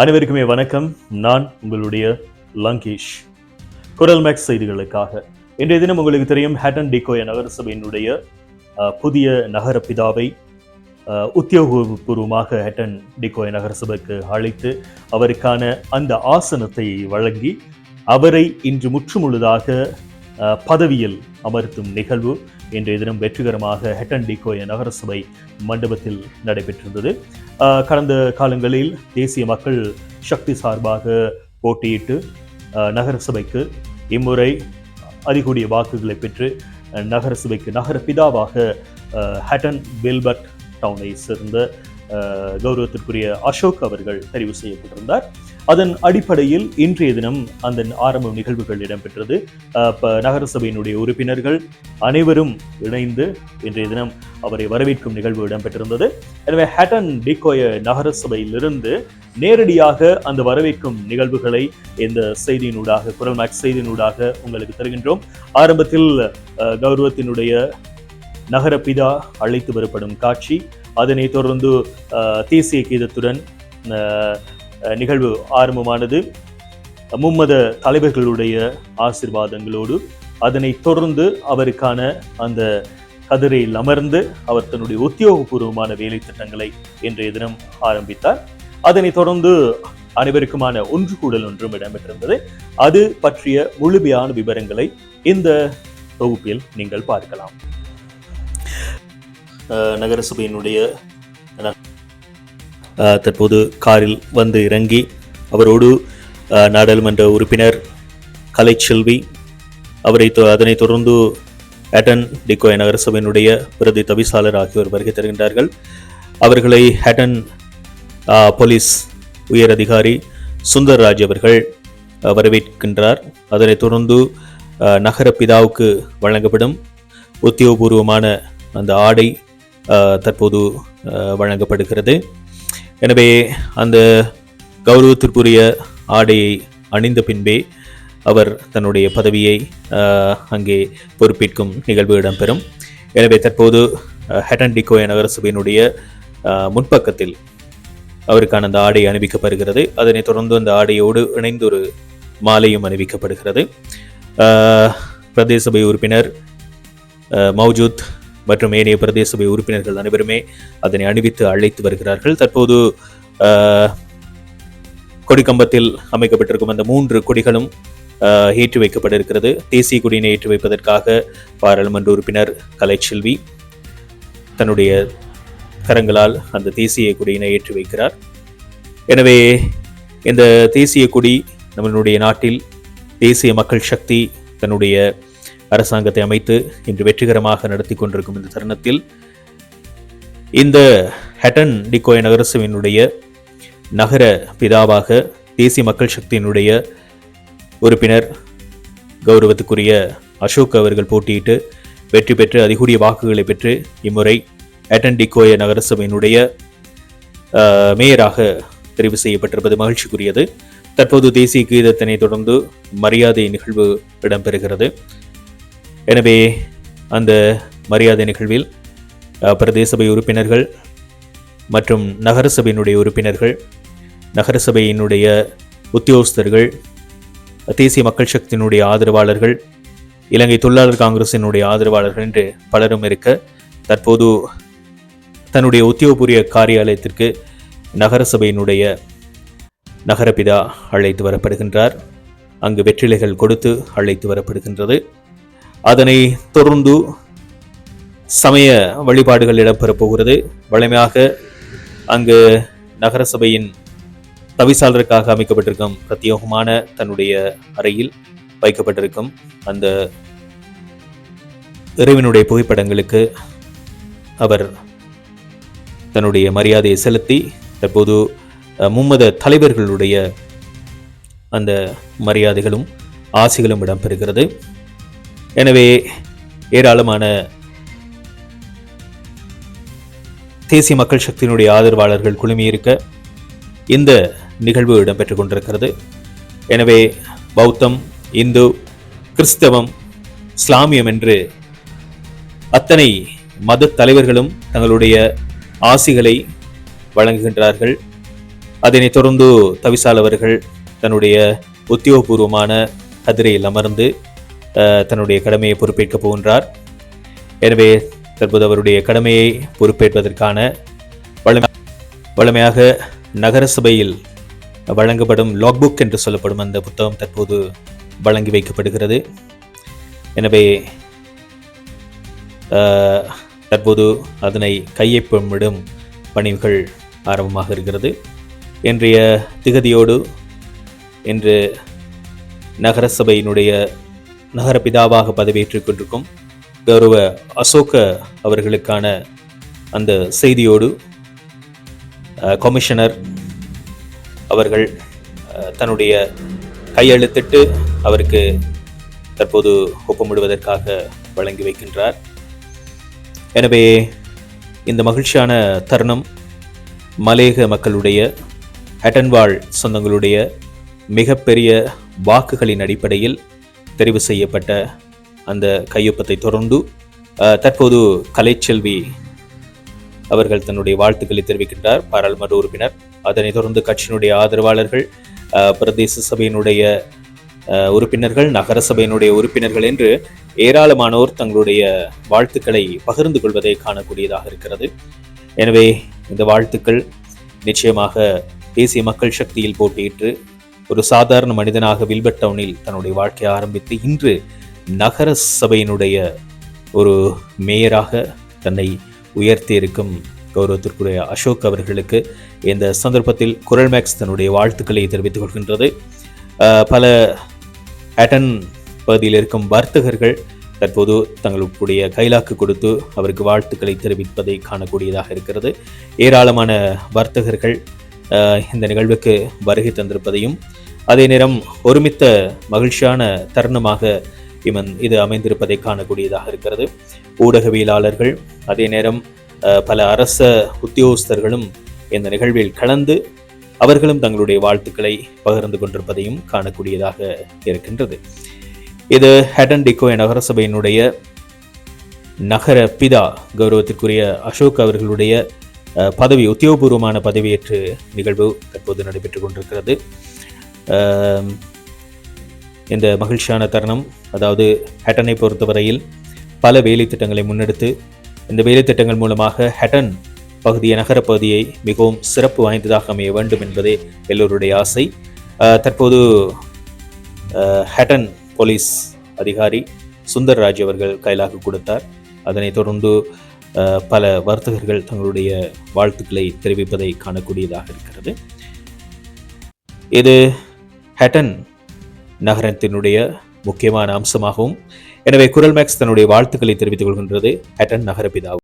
அனைவருக்குமே வணக்கம். நான் உங்களுடைய லங்கேஷ். குரல் மேக்ஸ் செய்திகளுக்காக. இன்றைய தினம் உங்களுக்கு தெரியும் ஹேட்டன் டிகோய நகரசபையினுடைய புதிய நகர பிதாவை உத்தியோகபூர்வமாக ஹேட்டன் டிகோய நகரசபைக்கு அழைத்து அவருக்கான அந்த ஆசனத்தை வழங்கி அவரை இன்று முற்றுமுழுதாக பதவியில் அமர்த்தும் நிகழ்வு இன்றைய தினம் வெற்றிகரமாக ஹெட்டன் டிகோய நகரசபை மண்டபத்தில் நடைபெற்றிருந்தது. கடந்த காலங்களில் தேசிய மக்கள் சக்தி சார்பாக போட்டியிட்டு நகரசபைக்கு இம்முறை அதிகூடிய வாக்குகளை பெற்று நகரசபைக்கு நகர பிதாவாக ஹட்டன் வில்பர்ட் டவுனை சேர்ந்த கௌரவத்திற்குரிய அசோக் அவர்கள் தெரிவு செய்யப்பட்டிருந்தார். அதன் அடிப்படையில் இன்றைய தினம் அந்த ஆரம்ப நிகழ்வுகள் இடம்பெற்றது. நகரசபையினுடைய உறுப்பினர்கள் அனைவரும் இணைந்து இன்றைய தினம் அவரை வரவேற்கும் நிகழ்வு இடம்பெற்றிருந்தது. எனவே ஹேட்டன் டிகோய நகரசபையிலிருந்து நேரடியாக அந்த வரவேற்கும் நிகழ்வுகளை இந்த செய்தியினூடாக குரல் மேக்ஸ் செய்தியினூடாக உங்களுக்கு தருகின்றோம். ஆரம்பத்தில் அஹ், கௌரவத்தினுடைய நகர பிதா அழைத்து வரப்படும் காட்சி அதனை தொடர்ந்து தேசிய கீதத்துடன் நிகழ்வு ஆரம்பமானது. மும்மத தலைவர்களுடைய ஆசிர்வாதங்களோடு அதனை தொடர்ந்து அவருக்கான அந்த கதிரையில் அமர்ந்து அவர் தன்னுடைய உத்தியோகபூர்வமான வேலை திட்டங்களை இன்றைய தினம் ஆரம்பித்தார். அதனைத் தொடர்ந்து அனைவருக்குமான ஒன்று கூடல் ஒன்றும் இடம்பெற்றிருந்தது. அது பற்றிய முழுமையான விவரங்களை இந்த தொகுப்பில் நீங்கள் பார்க்கலாம். நகரசபையினுடைய தற்போது காரில் வந்து இறங்கி அவரோடு நாடாளுமன்ற உறுப்பினர் கலைச்செல்வி அவரை தொ- அதனைத் தொடர்ந்து ஹேட்டன் டிகோய் நகரசபையினுடைய பிரதி தவிசாளர் ஆகியோர் வருகை தருகின்றார்கள். அவர்களை ஹேட்டன் போலீஸ் உயர் அதிகாரி சுந்தர்ராஜ் அவர்கள் வரவேற்கின்றார். அதனைத் தொடர்ந்து நகர பிதாவுக்கு வழங்கப்படும் உத்தியோகபூர்வமான அந்த ஆடை தற்போது வழங்கப்படுகிறது. எனவே அந்த கௌரவத்திற்குரிய ஆடையை அணிந்த பின்பே அவர் தன்னுடைய பதவியை அங்கே பொறுப்பேற்கும் நிகழ்வு இடம்பெறும். எனவே தற்போது அஹ், ஹெட்டன் டிகோய நகரசபையினுடைய முன்பக்கத்தில் அவருக்கான அந்த ஆடை அணிவிக்கப்படுகிறது. அதனைத் தொடர்ந்து அந்த ஆடையோடு இணைந்து ஒரு மாலையும் அணிவிக்கப்படுகிறது. பிரதேசபை பிரதேச சபை உறுப்பினர் மௌஜூத் மற்றும் ஏனைய பிரதேச சபை உறுப்பினர்கள் அனைவருமே அதனை அணிவித்து அழைத்து வருகிறார்கள். தற்போது ஆஹ், கொடிக்கம்பத்தில் அமைக்கப்பட்டிருக்கும் அந்த மூன்று கொடிகளும் ஆஹ், ஏற்றி வைக்கப்பட இருக்கிறது தேசிய கொடியினை ஏற்றி வைப்பதற்காக பாராளுமன்ற உறுப்பினர் கலைச்செல்வி தன்னுடைய கரங்களால் அந்த தேசிய கொடியினை ஏற்றி வைக்கிறார். எனவே இந்த தேசிய கொடி நம்மளுடைய நாட்டில் தேசிய மக்கள் சக்தி தன்னுடைய அரசாங்கத்தை அமைத்து இன்று வெற்றிகரமாக நடத்தி கொண்டிருக்கும் இந்த தருணத்தில் இந்த ஹெட்டன் டிகோய நகரசுவினுடைய நகர பிதாவாக தேசிய மக்கள் சக்தியினுடைய உறுப்பினர் கௌரவத்துக்குரிய அசோக் அவர்கள் போட்டியிட்டு வெற்றி பெற்று அதிகூடிய வாக்குகளை பெற்று இம்முறை ஹெட்டன் டிகோய நகரசபையினுடைய மேயராக தெரிவு செய்யப்பட்டிருப்பது மகிழ்ச்சிக்குரியது. தற்போது தேசிய கீதத்தினை தொடர்ந்து மரியாதை நிகழ்வு இடம்பெறுகிறது. எனவே அந்த மரியாதை நிகழ்வில் பிரதேசபை உறுப்பினர்கள் மற்றும் நகரசபையினுடைய உறுப்பினர்கள் நகரசபையினுடைய உத்தியோகஸ்தர்கள் தேசிய மக்கள் சக்தியினுடைய ஆதரவாளர்கள் இலங்கை தொழிலாளர் காங்கிரசினுடைய ஆதரவாளர்கள் என்று பலரும் இருக்க தற்போது தன்னுடைய உத்தியோகபூர்வ காரியாலயத்திற்கு நகரசபையினுடைய நகரபிதா அழைத்து வரப்படுகின்றார். அங்கு வெற்றிலைகள் கொடுத்து அழைத்து வரப்படுகின்றது. அதனை தொடர்ந்து சமய வழிபாடுகள் இடம்பெறப் போகிறது. வழமையாக அங்கு நகரசபையின் தவிசாளருக்காக அமைக்கப்பட்டிருக்கும் பிரத்யேகமான தன்னுடைய அறையில் வைக்கப்பட்டிருக்கும் அந்த இறைவனுடைய புகைப்படங்களுக்கு அவர் தன்னுடைய மரியாதையை செலுத்தி தற்போது மும்மத தலைவர்களுடைய அந்த மரியாதைகளும் ஆசைகளும் இடம்பெறுகிறது. எனவே ஏராளமான தேசிய மக்கள் சக்தியினுடைய ஆதரவாளர்கள் குழுமியிருக்க இந்த நிகழ்வு இடம்பெற்றுக் கொண்டிருக்கிறது. எனவே பௌத்தம் இந்து கிறிஸ்தவம் இஸ்லாமியம் என்று அத்தனை மத தலைவர்களும் தங்களுடைய ஆசிகளை வழங்குகின்றார்கள். அதனைத் தொடர்ந்து தவிசால் அவர்கள் தன்னுடைய உத்தியோகபூர்வமான கதிரையில் அமர்ந்து தன்னுடைய கடமையை பொறுப்பேற்கப் போகின்றார். எனவே தற்போது அவருடைய கடமையை பொறுப்பேற்பதற்கான வழமை வழமையாக நகரசபையில் வழங்கப்படும் லாக்புக் என்று சொல்லப்படும் அந்த புத்தகம் தற்போது வழங்கி வைக்கப்படுகிறது. எனவே தற்போது அதனை கையொப்பமிடும் பணிகள் ஆரம்பமாக இருக்கிறது. இன்றைய திகதியோடு இன்று நகரசபையினுடைய நகரபிதாவாக பதவியேற்றுக் கொண்டிருக்கும் கௌரவ அசோக அவர்களுக்கான அந்த செய்தியோடு கமிஷனர் அவர்கள் தன்னுடைய கையெழுத்திட்டு அவருக்கு தற்போது ஒப்பமிடுவதற்காக வழங்கி வைக்கின்றார். எனவே இந்த மகிழ்ச்சியான தருணம் மலேக மக்களுடைய ஹட்டன்வாழ் சொந்தங்களுடைய மிகப்பெரிய வாக்குகளின் அடிப்படையில் தெரிவு செய்யப்பட்ட அந்த கையொப்பத்தை தொடர்ந்து தற்போது கலைச்செல்வி அவர்கள் தன்னுடைய வாழ்த்துக்களை தெரிவிக்கின்றார். பாராளுமன்ற உறுப்பினர். அதனைத் தொடர்ந்து கட்சியினுடைய ஆதரவாளர்கள் பிரதேச சபையினுடைய உறுப்பினர்கள் நகர சபையினுடைய உறுப்பினர்கள் என்று ஏராளமானோர் தங்களுடைய வாழ்த்துக்களை பகிர்ந்து கொள்வதை காணக்கூடியதாக இருக்கிறது. எனவே இந்த வாழ்த்துக்கள் நிச்சயமாக தேசிய மக்கள் சக்தியில் போட்டியிட்டு ஒரு சாதாரண மனிதனாக வில்பட் டவுனில் தன்னுடைய வாழ்க்கையை ஆரம்பித்து இன்று நகர சபையினுடைய ஒரு மேயராக தன்னை உயர்த்தி இருக்கும் கௌரவத்திற்குரிய அசோக் அவர்களுக்கு இந்த சந்தர்ப்பத்தில் குரல் மேக்ஸ் தன்னுடைய வாழ்த்துக்களை தெரிவித்துக் கொள்கின்றது. பல அட்டன் பகுதியில் இருக்கும் வர்த்தகர்கள் தற்போது தங்களுடைய கைலாக்கு கொடுத்து அவருக்கு வாழ்த்துக்களை தெரிவிப்பதை காணக்கூடியதாக இருக்கிறது. ஏராளமான வர்த்தகர்கள் இந்த நிகழ்வுக்கு வருகை தந்திருப்பதையும் அதே நேரம் ஒருமித்த மகிழ்ச்சியான தருணமாக இவன் இது அமைந்திருப்பதை காணக்கூடியதாக இருக்கிறது. ஊடகவியலாளர்கள் அதே நேரம் பல அரச உத்தியோகஸ்தர்களும் இந்த நிகழ்வில் கலந்து அவர்களும் தங்களுடைய வாழ்த்துக்களை பகிர்ந்து கொண்டிருப்பதையும் காணக்கூடியதாக இருக்கின்றது. இது ஹெடன் டிகோய நகரசபையினுடைய நகர பிதா கௌரவத்திற்குரிய அசோக் அவர்களுடைய பதவி உத்தியோகபூர்வமான பதவியேற்று நிகழ்வு தற்போது நடைபெற்று கொண்டிருக்கிறது. இந்த மகிழ்ச்சியான தருணம் அதாவது ஹெட்டனை பொறுத்தவரையில் பல வேலை திட்டங்களை முன்னெடுத்து இந்த வேலை திட்டங்கள் மூலமாக ஹெட்டன் பகுதியை நகரப்பகுதியை மிகவும் சிறப்பு வாய்ந்ததாக அமைய வேண்டும் என்பதே எல்லோருடைய ஆசை. தற்போது ஹெட்டன் போலீஸ் அதிகாரி சுந்தர்ராஜ் அவர்கள் கைலாக கொடுத்தார். அதனைத் தொடர்ந்து பல வர்த்தகர்கள் தங்களுடைய வாழ்த்துக்களை தெரிவிப்பதை காணக்கூடியதாக இருக்கிறது. இது ஹட்டன் நகரத்தினுடைய முக்கியமான அம்சமாகவும் எனவே குரல் மேக்ஸ் தன்னுடைய வாழ்த்துக்களை தெரிவித்துக் கொள்கின்றது ஹெட்டன் நகரப்பிதாவும்.